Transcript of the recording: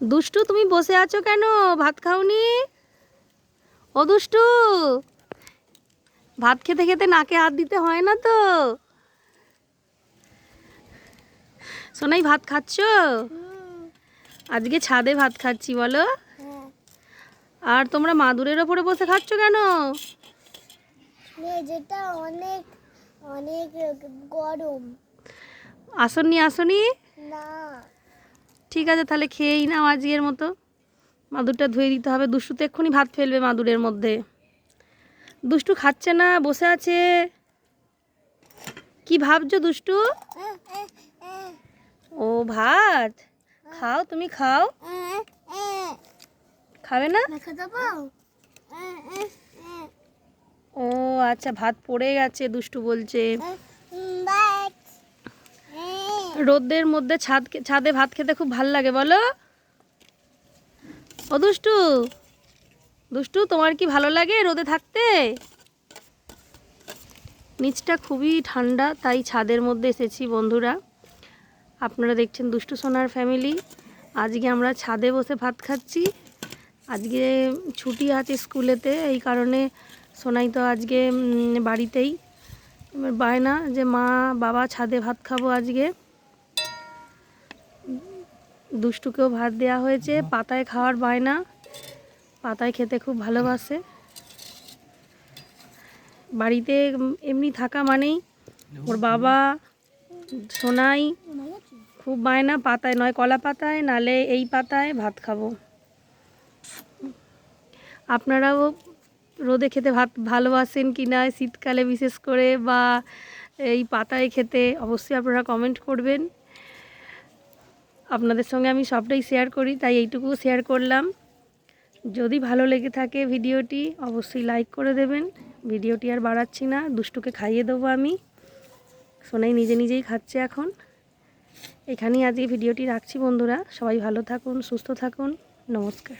দুষ্টু তুমি বসে আছো কেন? ভাত খাওনি? ও দুষ্টু ভাত খেতে খেতে নাকে হাত দিতে হয় না তো? সোনাই ভাত খাচ্ছ? আজকে ছাদে ভাত খাচ্ছি বলো। আর তোমরা মাদুরের ওপরে বসে খাচ্ছ কেন? মেঝেটা অনেক অনেক গরম। আসনি আসনি। না। ঠিক আছে, তাহলে খেয়েই নাও আজকের মতো। মাদুরটা ধুয়ে দিতে হবে। দুষ্টু তো এক্ষুনি ভাত ফেলবে মাদুরের মধ্যে। দুষ্টু খাচ্ছে না, বসে আছে। কি ভাবছ দুষ্টু? ও ভাত? খাও, তুমি খাও। খাবে না? ও আচ্ছা ভাত পড়ে গেছে, দুষ্টু বলছে। রোদের মধ্যে ছাদ ছাদে ভাত খেতে খুব ভালো লাগে, বলো। ও দুষ্টু দুষ্টু, তোমার কি ভালো লাগে রোদে থাকতে? নিচটা খুবই ঠান্ডা, তাই ছাদের মধ্যে এসেছি বন্ধুরা। আপনারা দেখছেন দুষ্টু সোনার ফ্যামিলি। আজকে আমরা ছাদে বসে ভাত খাচ্ছি। আজকে ছুটি আছে স্কুলেতে, এই কারণে সোনাই তো আজকে বাড়িতেই। এবার বায়না যে মা বাবা ছাদে ভাত খাব আজকে। দুষ্টুকেও ভাত দেওয়া হয়েছে, পাতায় খাওয়ার বায়না। পাতায় খেতে খুব ভালোবাসে। বাড়িতে এমনি থাকা মানেই ওর বাবা, সোনাই, খুব বায়না পাতায়, নয় কলা পাতায়, নালে এই পাতায় ভাত খাব। আপনারাও রোদে খেতে ভাত ভালোবাসেন কি না? শীতকালে বিশেষ করে বা এই পাতায় খেতে অবশ্যই আপনারা কমেন্ট করবেন। আপনাদের সঙ্গে আমি সবটাই শেয়ার করি, তাই এইটুকু শেয়ার করলাম। যদি ভালো লেগে থাকে ভিডিওটি, অবশ্যই লাইক করে দেবেন। ভিডিওটি আর বাড়াচ্ছি না, দুষ্টুকে খাইয়ে দেবো আমি। সোনাই নিজে নিজেই খাচ্ছে এখন। এখানেই আজকে ভিডিওটি রাখছি বন্ধুরা। সবাই ভালো থাকুন, সুস্থ থাকুন। নমস্কার।